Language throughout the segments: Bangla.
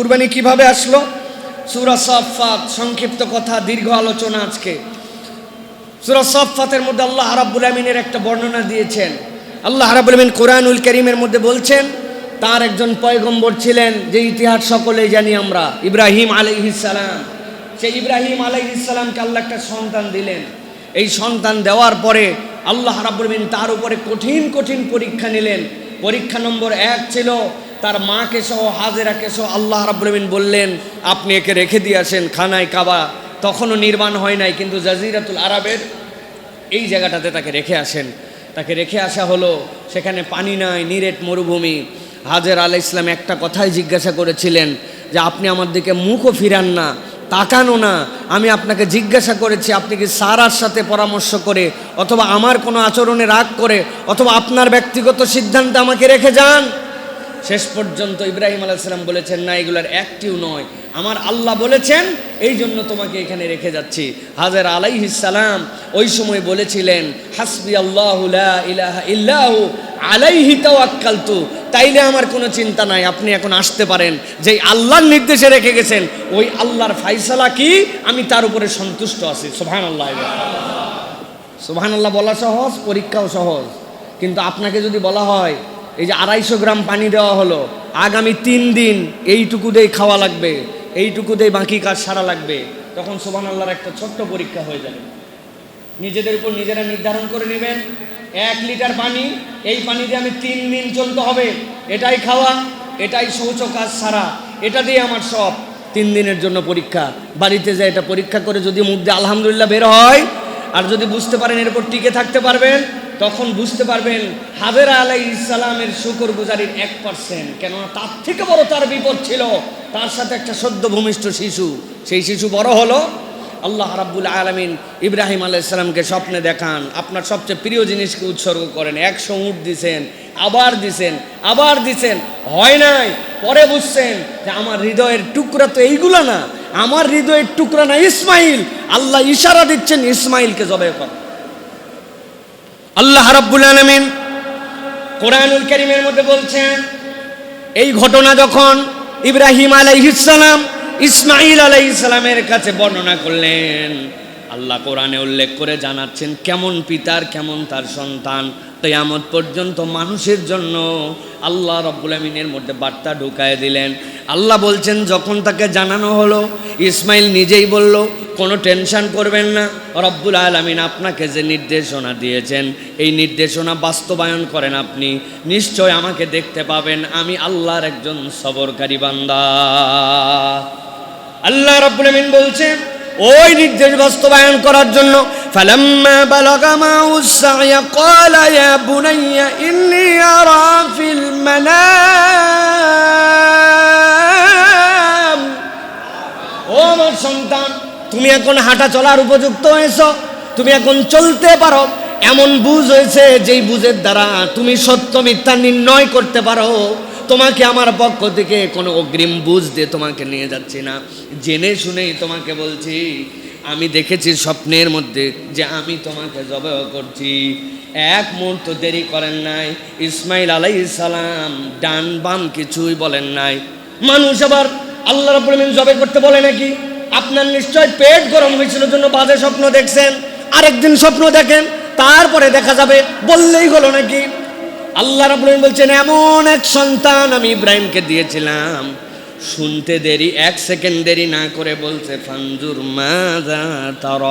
কুরবানি কীভাবে আসলো? সুরা সফাত সংক্ষিপ্ত কথা, দীর্ঘ আলোচনা আজকে। সুরা সফাতের মধ্যে আল্লাহ রাব্বুল আমিনের একটা বর্ণনা দিয়েছেন। আল্লাহ রাব্বুল আমিন কোরআনুল করিমের মধ্যে বলছেন, তার একজন পয়গম্বর ছিলেন, যে ইতিহাস সকলেই জানি আমরা, ইব্রাহিম আলাইহিসালাম সেই ইব্রাহিম আলাইহিসালামকে আল্লাহ একটা সন্তান দিলেন। এই সন্তান দেওয়ার পরে আল্লাহ রাব্বুল আমিন তার উপরে কঠিন কঠিন পরীক্ষা নিলেন। পরীক্ষা নম্বর এক ছিল তার মাকে সহ, হাজেরাকে সহ আল্লাহ রাব্বুল আমিন বললেন, আপনি একে রেখে দিয়ে আসেন খানায় কাবা। তখনও নির্মাণ হয় নাই, কিন্তু জাজিরাতুল আরবের এই জায়গাটাতে তাকে রেখে আসেন। তাকে রেখে আসা হলো, সেখানে পানি নাই, নিরেট মরুভূমি। হাজের আলাহ ইসলাম একটা কথাই জিজ্ঞাসা করেছিলেন যে, আপনি আমার দিকে মুখও ফিরান না, তাকানো না। আমি আপনাকে জিজ্ঞাসা করেছি, আপনি কি সারার সাথে পরামর্শ করে, অথবা আমার কোনো আচরণে রাগ করে, অথবা আপনার ব্যক্তিগত সিদ্ধান্তে আমাকে রেখে যান? শেষ পর্যন্ত ইব্রাহিম আলাইসালাম বলেছেন, না, এগুলোর একটিও নয়। আমার আল্লাহ বলেছেন, এই জন্য তোমাকে এখানে রেখে যাচ্ছি। হাজার আলাইহিসালাম ওই সময় বলেছিলেন, হাসবি আল্লাহ ইলাহা ইল্লাহু, আলাইহি তাওয়াক্কালতু। তাইলে আমার কোনো চিন্তা নাই, আপনি এখন আসতে পারেন। যেই আল্লাহর নির্দেশে রেখে গেছেন, ওই আল্লাহর ফাইসালা কি? আমি তার উপরে সন্তুষ্ট আছি। সুবহানাল্লাহ সুবহানাল্লাহ বলা সহজ, পরীক্ষাও সহজ। কিন্তু আপনাকে যদি বলা হয় এই যে আড়াইশো গ্রাম পানি দেওয়া হলো, আগামী তিন দিন এইটুকু দিয়ে খাওয়া লাগবে এইটুকু দিয়ে বাকি কাজ সারা লাগবে। তখন সোবান আল্লাহর একটা ছোট্ট পরীক্ষা হয়ে যাবে। নিজেদের উপর নিজেরা নির্ধারণ করে নেবেন, এক লিটার পানি, এই পানি দিয়ে আমি তিন দিন চলতে হবে, এটাই খাওয়া, এটাই শৌচ কাজ সারা, এটা দিয়ে আমার সব। তিন দিনের জন্য পরীক্ষা, বাড়িতে যায় এটা পরীক্ষা করে যদি মুখ দিয়ে আলহামদুলিল্লাহ বের হয়, আর যদি বুঝতে পারেন এরপর টিকে থাকতে পারবেন তখন বুঝতে পারবেন হাজেরা আলাই ইসলামের শুকর গুজারির এক পার্সেন্ট কেননা তার থেকে বড় তার বিপদ ছিল তার সাথে একটা সদ্য ভূমিষ্ঠ শিশু। সেই শিশু বড় হলো। আল্লাহ রাব্বুল আলমিন ইব্রাহিম আলাইসালামকে স্বপ্নে দেখান। আপনার সবচেয়ে প্রিয় জিনিসকে উৎসর্গ করেন। একশো উঠ দিছেন, আবার দিছেন আবার দিছেন। হয় নাই। পরে বুঝছেন যে আমার হৃদয়ের টুকরা তো এইগুলো না। আমার হৃদয়ের টুকরা না ইসমাইল। আল্লাহ ইশারা দিচ্ছেন ইসমাইলকে জবে কর। আল্লাহ রাব্বুল আলমিন কোরআনুল করিমের মধ্যে বলছেন, এই ঘটনা যখন ইব্রাহিম আলাইহিসালাম ইসমাইল আলাইহিসালামের কাছে বর্ণনা করলেন আল্লাহ কোরআনে উল্লেখ করে জানাচ্ছেন, কেমন পিতার, কেমন তার সন্তান। কেয়ামত পর্যন্ত মানুষের জন্য আল্লাহ রব্বুল আমিনের মধ্যে বার্তা ঢুকায় দিলেন। আল্লাহ বলছেন, যখন তাকে জানানো হলো, ইসমাইল নিজেই বলল, কোনো টেনশন করবেন না, রব্বুল আলমিন আপনাকে যে নির্দেশনা দিয়েছেন, এই নির্দেশনা বাস্তবায়ন করেন আপনি। নিশ্চয় আমাকে দেখতে পাবেন, আমি আল্লাহর একজন সবরকারী বান্দা। আল্লাহ রব্বুল আমিন বলছেন ওই নির্দেশ বাস্তবায়ন করার জন্য فلما بلغ معه السعي قال يا بني إني أرى في المنام ও আমার সন্তান তুমি এখন হাঁটা চলার উপযুক্ত হয়েছ তুমি এখন চলতে পারো এমন বুঝ হয়েছে যেই বুঝের দ্বারা তুমি সত্য মিথ্যা নির্ণয় করতে পারো তোমাকে আমার পক্ষ থেকে কোনো অগ্রিম বুঝ দিয়ে তোমাকে নিয়ে যাচ্ছি না। জেনে শুনেই তোমাকে বলছি, আমি দেখেছি স্বপ্নের মধ্যে যে আমি তোমাকে জবাহ করছি। এক মুহূর্ত দেরি করেন নাই, ইসমাইল আলাই সালাম ডান বাম কিছুই বলেন নাই। মানুষ আবার আল্লাহ আমিন জবে করতে বলে নাকি? আপনার নিশ্চয় পেট গরম হয়েছিল জন্য বাজে স্বপ্ন দেখছেন, আরেকদিন স্বপ্ন দেখেন, তারপরে দেখা যাবে বললেই হলো নাকি। আল্লাহ রাবুল বলছেন, এমন এক সন্তান আমি ইব্রাহিমকে দিয়েছিলাম। শুনতে দেরি, এক সেকেন্ড দেরি না করে বলছে, ফানজুর মাজা তর।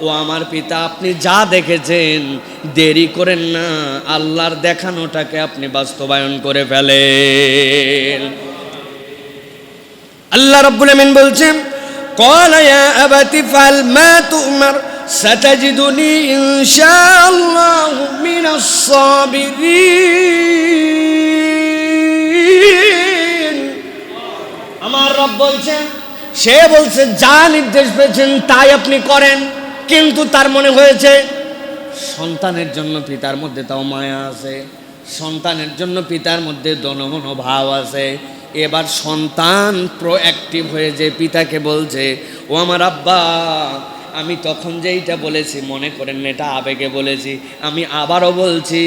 ও আমার পিতা, আপনি যা দেখেছেন, দেরি করেন না। আল্লাহর দেখানোটাকে আপনি বাস্তবায়ন করে ফেলেন। আল্লাহ রব্বুল আমিন বলছেন কলয়া আবাতি ফাল মা তুমার। ستجدني إن شاء الله من الصابرين আমার রব বলছেন সে বলছে যা নির্দেশ পেয়েছেন তাই আপনি করেন কিন্তু তার মনে হয়েছে সন্তানের জন্য পিতার মধ্যে তাও মায়া আছে সন্তানের জন্য পিতার মধ্যে দনমন ভাব আছে এবার সন্তান প্রোঅ্যাক্টিভ হয়ে যে পিতাকে বলছে ও আমার আব্বা আমি তখন যেইটা বলেছি, মনে করেন এটা আবেগে বলেছি, আমি আবারও বলছি,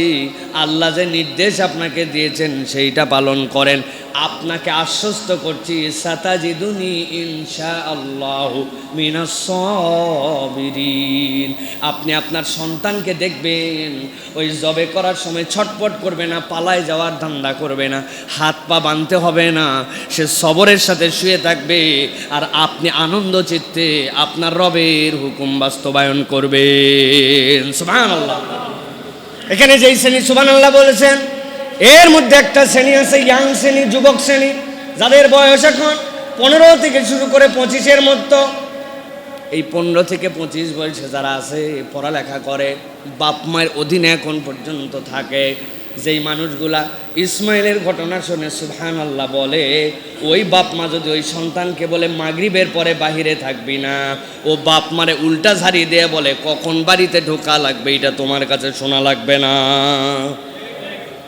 আল্লাহ যে নির্দেশ আপনাকে দিয়েছেন, সেইটা পালন করেন। আপনাকে আশ্বস্ত করছি, সাতাজিদুনি ইনশা আল্লাহ মিনাসবিরিন আপনি আপনার সন্তানকে দেখবেন, ওই জবে করার সময় ছটপট করবে না, পালায় যাওয়ার ধান্দা করবে না, হাত পা বাঁধতে হবে না, সে সবরের সাথে শুয়ে থাকবে, আর আপনি আনন্দ চিত্তে আপনার রবের হুকুম বাস্তবায়ন সুবহানাল্লাহ। এখানে যেই শ্রেণি সুবান আল্লাহ বলেছেন, এর মধ্যে একটা শ্রেণি আছে, ইয়াং শ্রেণি, যুবক শ্রেণি, যাদের বয়স এখন পনেরো থেকে শুরু করে পঁচিশের মতো। এই পনেরো থেকে পঁচিশ বয়সে যারা আছে, পড়ালেখা করে, বাপ মায়ের অধীনে এখন পর্যন্ত থাকে। যেই মানুষগুলা ইসমাইলের ঘটনা শুনে সুবহান আল্লাহ বলে, ওই বাপ মা যদি ওই সন্তানকে বলে মাগরিবের পরে বাহিরে থাকবি না, ও বাপ মারে উল্টা ঝাড়ি দিয়ে বলে, কখন বাড়িতে ঢোকা লাগবে? এটা তোমার কাছে শোনা লাগবে না।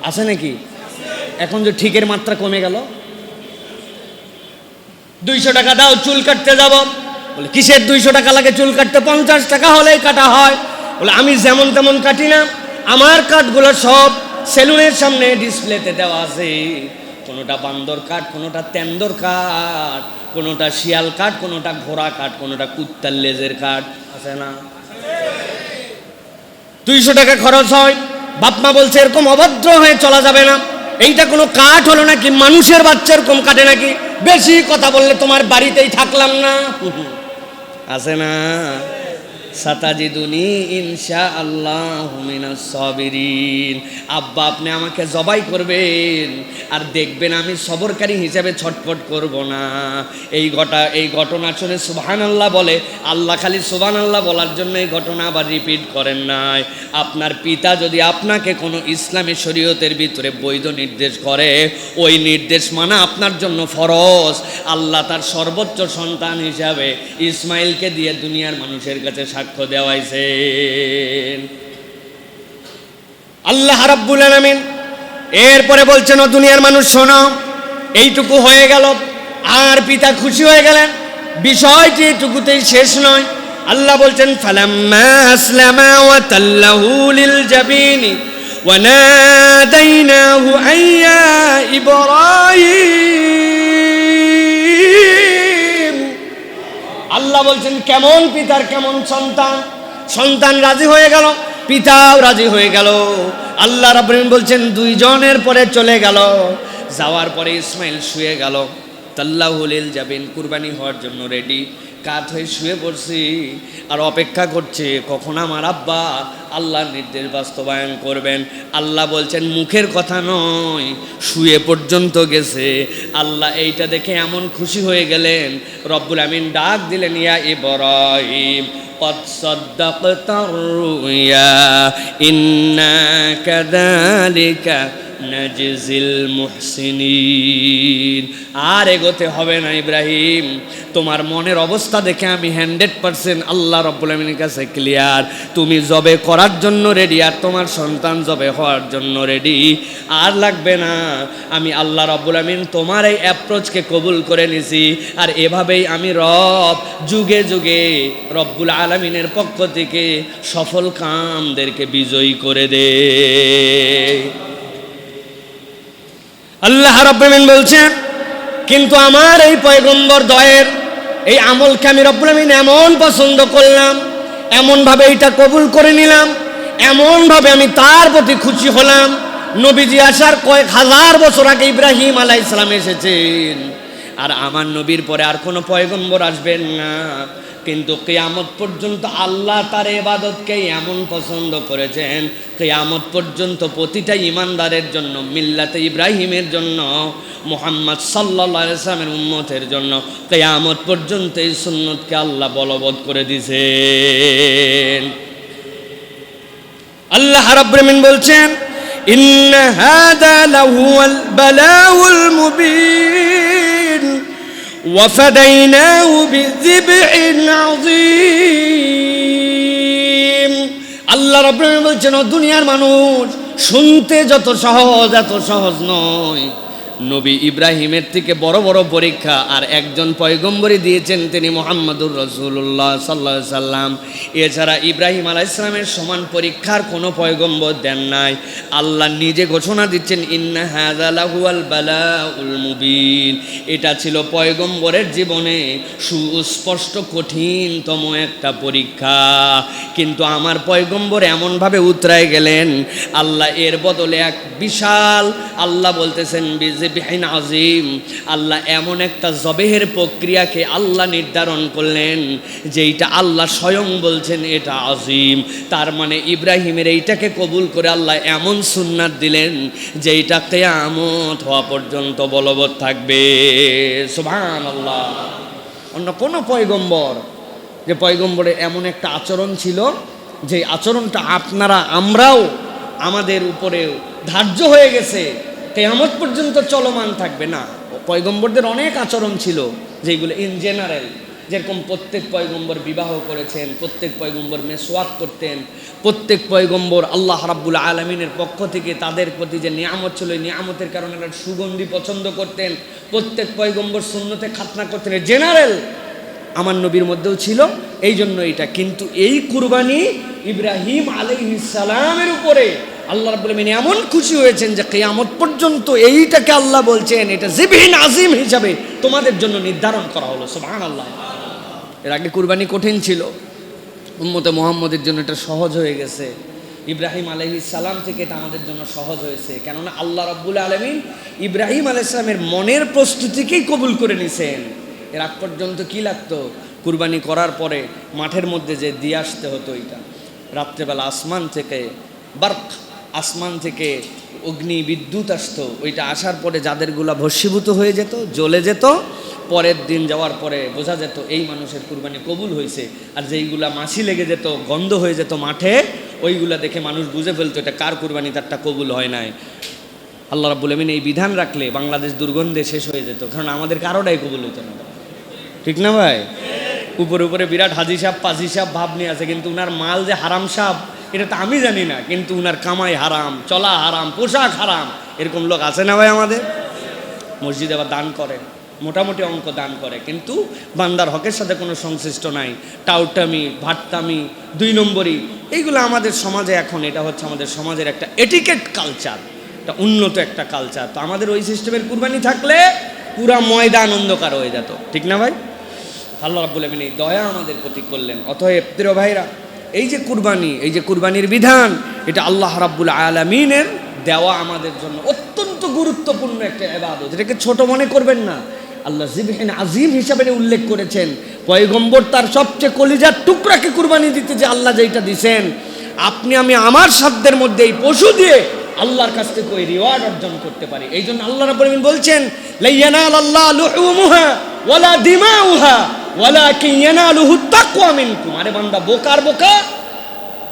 আছে নাকি? এখন যে ঠিকের মাত্রা কমে গেল? দুইশো টাকা দাও, চুল কাটতে যাব। বলে, কিসের দুইশো টাকা লাগে? চুল কাটতে পঞ্চাশ টাকা হলেই কাটা হয়। বলে, আমি যেমন তেমন কাটি না, আমার কাঠগুলো সব সেলুনের সামনে ডিসপ্লেতে দেওয়া আছে কোনোটা বান্দর কাঠ কোনোটা তেন্দর কাঠ কোনোটা শিয়াল কাঠ কোনোটা ঘোড়া কাঠ কোনোটা কুত্তার লেজের কাঠ। আছে না? দুইশো টাকা খরচ হয়। বাপমা বলছে এরকম অভদ্র হয়ে চলা যাবে না। এইটা কোনো কাঠ হলো নাকি? মানুষের বাচ্চা এরকম কাটে নাকি? বেশি কথা বললে তোমার বাড়িতেই থাকলাম না। আছে না? সাতাজিদুনি ইনশা আল্লাহ সবিরিন। আব্বা, আপনি আমাকে জবাই করবেন আর দেখবেন আমি সবরকারী হিসাবে ছটফট করব না। এই ঘটা, এই ঘটনা শুনে সুবহান আল্লাহ বলে, আল্লাহ খালি সুবহান আল্লাহ বলার জন্য এই ঘটনা আবার রিপিট করেন নাই। আপনার পিতা যদি আপনাকে কোনো ইসলামী শরীয়তের ভিতরে বৈধ নির্দেশ করে, ওই নির্দেশ মানা আপনার জন্য ফরজ। আল্লাহ তার সর্বোচ্চ সন্তান হিসাবে ইসমাইলকে দিয়ে দুনিয়ার মানুষের কাছে সাক্ষ্য দেওয়াইছেন। আল্লাহ রাব্বুল আলামিন এরপরে বলছেন, ও দুনিয়ার মানুষ, শোনো, এইটুকু হয়ে গেল। আর পিতা খুশি হয়ে গেলেন। বিষয়টি এটুকুতেই শেষ নয়। আল্লাহ বলছেন, ফালাম্মা আসলামা ওয়া তাল্লাহু লিল জাবিনি ওয়া নাদাইনাহু আইয়া ইব্রাহিম। আল্লাহ বলছেন, কেমন পিতার কেমন সন্তান? সন্তান রাজি হয়ে গেল, পিতাও রাজি হয়ে গেল। আল্লাহ রাব বলছেন, দুইজনের পরে চলে গেল। যাওয়ার পরে ইসমাইল শুয়ে গেল। তাল্লাহুলিল যাবেন, কুরবানি হওয়ার জন্য রেডি কাত হয়ে শুয়ে পড়ছি আর অপেক্ষা করছে কখন আমার আব্বা আল্লাহর নির্দেশ বাস্তবায়ন করবেন আল্লাহ বলছেন মুখের কথা নয় শুয়ে পর্যন্ত গেছে আল্লাহ এইটা দেখে এমন খুশি হয়ে গেলেন রব্বুল আমিন ডাক দিলেন ইয়া ইব্রাহিম قد صدقت الرؤيا إنا كذلك নাজিল মুহসিনিন। আর এগোতে হবে না ইব্রাহিম। তোমার মনের অবস্থা দেখে আমি হান্ড্রেড পার্সেন্ট আল্লাহ রব্বুল কাছে ক্লিয়ার। তুমি জবে করার জন্য রেডি আর তোমার সন্তান জবে হওয়ার জন্য রেডি। আর লাগবে না। আমি আল্লাহ রব্বুল তোমার এই অ্যাপ্রোচকে কবুল করে নিছি। আর এভাবেই আমি রব যুগে যুগে রব্বুল আলমিনের পক্ষ থেকে সফল কামদেরকে বিজয়ী করে দে। আল্লাহ রব্বামিন বলছেন, কিন্তু আমার এই পয়গম্বর দয়ের এই আমলকে আমি রব্বামিন এমন পছন্দ করলাম, এমনভাবে এটা কবুল করে নিলাম, এমনভাবে আমি তার প্রতি খুশি হলাম। নবীজি আসার কয়েক হাজার বছর আগে ইব্রাহিম আলাই ইসলাম এসেছেন। আর আমার নবীর পরে আর কোনো পয়গম্বর আসবেন না। কিন্তু কেয়ামত পর্যন্ত আল্লাহ তার এবাদতকে এমন পছন্দ করেছেন, কেয়ামত পর্যন্ত প্রতিটা ইমানদারের জন্য, মিল্লাতে ইব্রাহিমের জন্য, মোহাম্মদ সাল্লা ইসলামের উন্মতের জন্য, কেয়ামত পর্যন্ত এই সুন্নতকে আল্লাহ বলবৎ করে দিছেন আল্লাহ রাব্বুল বলছেন, ইন্ন হাদা লাহুয়াল বালাউল মুবিন। وفديناه بذبح عظيم আল্লাহ রাব্বুল বলছেন ও দুনিয়ার মানুষ শুনতে যত সহজ এত সহজ নয় নবী ইব্রাহিমের থেকে বড় বড় পরীক্ষা আর একজন পয়গম্বরই দিয়েছেন তিনি মোহাম্মদুর রসুল্লাহ সাল্লা সাল্লাম। এছাড়া ইব্রাহিম আলাহ ইসলামের সমান পরীক্ষার কোনো পয়গম্বর দেন নাই। আল্লাহ নিজে ঘোষণা দিচ্ছেন, ইন্না হাজালাহুয়াল বালা উল মুবিন। এটা ছিল পয়গম্বরের জীবনে সুস্পষ্ট কঠিনতম একটা পরীক্ষা। কিন্তু আমার পয়গম্বর এমনভাবে উতরায় গেলেন, আল্লাহ এর বদলে এক বিশাল আল্লাহ বলতেছেন বিজিবিহীন আজিম। আল্লাহ এমন একটা জবেহের প্রক্রিয়াকে আল্লাহ নির্ধারণ করলেন যে যেইটা আল্লাহ স্বয়ং বলছেন এটা আজিম। তার মানে ইব্রাহিমের এইটাকে কবুল করে আল্লাহ এমন সুন্নাত দিলেন যে যেইটা কেয়ামত হওয়া পর্যন্ত বলবৎ থাকবে। সুবহান আল্লাহ অন্য কোনো পয়গম্বর, যে পয়গম্বরে এমন একটা আচরণ ছিল যে আচরণটা আপনারা, আমরাও আমাদের উপরে ধার্য হয়ে গেছে কেয়ামত পর্যন্ত চলমান থাকবে না। পয়গম্বরদের অনেক আচরণ ছিল যেগুলো ইন জেনারেল যেরকম প্রত্যেক পয়গম্বর বিবাহ করেছেন, প্রত্যেক পয়গম্বর মেসওয়াক করতেন, প্রত্যেক পয়গম্বর আল্লাহ রাব্বুল আলমিনের পক্ষ থেকে তাদের প্রতি যে নিয়ামত ছিল, এই নিয়ামতের কারণে সুগন্ধি পছন্দ করতেন। প্রত্যেক পয়গম্বর শূন্যতে খাতনা করতেন। জেনারেল আমার নবীর মধ্যেও ছিল এই জন্য এটা। কিন্তু এই কুরবানি ইব্রাহিম সালামের উপরে আল্লাহ রাব্বুল আলামিন এমন খুশি হয়েছেন যে কিয়ামত পর্যন্ত এইটাকে আল্লাহ বলছেন, এটা জিবহিন আজিম হিসাবে তোমাদের জন্য নির্ধারণ করা হলো। সুবহানাল্লাহ। এর আগে কুরবানি কঠিন ছিল। উম্মতে মোহাম্মদের জন্য এটা সহজ হয়ে গেছে। ইব্রাহিম আলহি সালাম থেকে এটা আমাদের জন্য সহজ হয়েছে। কেননা আল্লাহ রাব্বুল আলমিন ইব্রাহিম আলাইসালামের মনের প্রস্তুতিকেই কবুল করে নিছেন। এর আগ পর্যন্ত কি লাগতো? কুরবানি করার পরে মাঠের মধ্যে যে দিয়ে আসতে হতো এটা। রাত্রেবেলা আসমান থেকে বার্ক আসমান থেকে অগ্নি বিদ্যুৎ আসতো, ওইটা আসার পরে যাদেরগুলা ভস্মীভূত হয়ে যেত, জ্বলে যেত, পরের দিন যাওয়ার পরে বোঝা যেত এই মানুষের কুরবানি কবুল হয়েছে। আর যেইগুলা মাছি লেগে যেত, গন্ধ হয়ে যেত মাঠে, ওইগুলা দেখে মানুষ বুঝে ফেলতো, এটা কার কুরবানি, তারটা কবুল হয় নাই। আল্লাহ রাব্বুল আমিন এই বিধান রাখলে বাংলাদেশ দুর্গন্ধে শেষ হয়ে যেত, কারণ আমাদের কারোটাই কবুল হইতো না। ঠিক না ভাই? উপরে উপরে বিরাট হাজি সাহ পাজি সাহ ভাব নিয়ে আছে, কিন্তু উনার মাল যে হারাম সাহ এটা তো আমি জানি না, কিন্তু উনার কামাই হারাম, চলা হারাম, পোশাক হারাম, এরকম লোক আছে না ভাই আমাদের? মসজিদে আবার দান করে, মোটামুটি অঙ্ক দান করে, কিন্তু বান্দার হকের সাথে কোনো সংশ্লিষ্ট নাই, টাউটামি, ভাট্টামি, দুই নম্বরই, এইগুলো আমাদের সমাজে এখন, এটা হচ্ছে আমাদের সমাজের একটা এটিকেট কালচার একটা উন্নত একটা কালচার তো আমাদের ওই সিস্টেমের কুরবানি থাকলে পুরা ময়দান অন্ধকার হয়ে যেত, ঠিক না ভাই? আল্লাহ রাব্বুল আমিন এই দয়া আমাদের প্রতি করলেন, অতএব প্রিয় ভাইরা এই যে কুরবানি, এই যে কুরবানির বিধান, এটা আল্লাহ রাব্বুল আলামিনের দেওয়া আমাদের জন্য অত্যন্ত গুরুত্বপূর্ণ একটা এবাদত এটাকে ছোট মনে করবেন না। আল্লাহ জিবহিন আজিম হিসাবে উল্লেখ করেছেন, পয়গম্বর তার সবচেয়ে কলিজার টুকরাকে কুরবানি দিতে যে আল্লাহ যেটা দিছেন, আপনি আমি আমার সাধ্যের মধ্যে এই পশু দিয়ে আল্লাহর কাছ থেকে ওই রিওয়ার্ড অর্জন করতে পারি। এই জন্য আল্লাহ আলামিন বলছেন লাইয়ানাল আল্লাহ লুহুমুহা ওয়ালা দিমাউহা। ওয়ালাকিন ইয়ানালুহু তাকওয়া মিনকুম। আরে বান্দা, বোকার বোকা।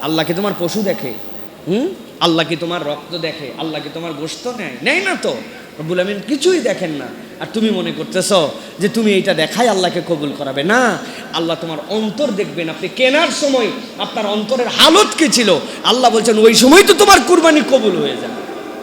আল্লাহ কি তোমার পশু দেখে? হুম? আল্লাহ কি তোমার রক্ত দেখে? আল্লাহ কি তোমার গোশত নেয়? নেয় না তো। রব্বুল আমিন কিছুই দেখেন না। আর তুমি মনে করতেছ যে তুমি এইটা দেখাই আল্লাহকে কবুল করাবে? না। আল্লাহ তোমার অন্তর দেখবেন। আপনি কেনার সময় আপনার অন্তরের হালত কি ছিল? আল্লাহ বলছেন, ওই সময় তো তোমার কুরবানি কবুল হয়ে যাবে।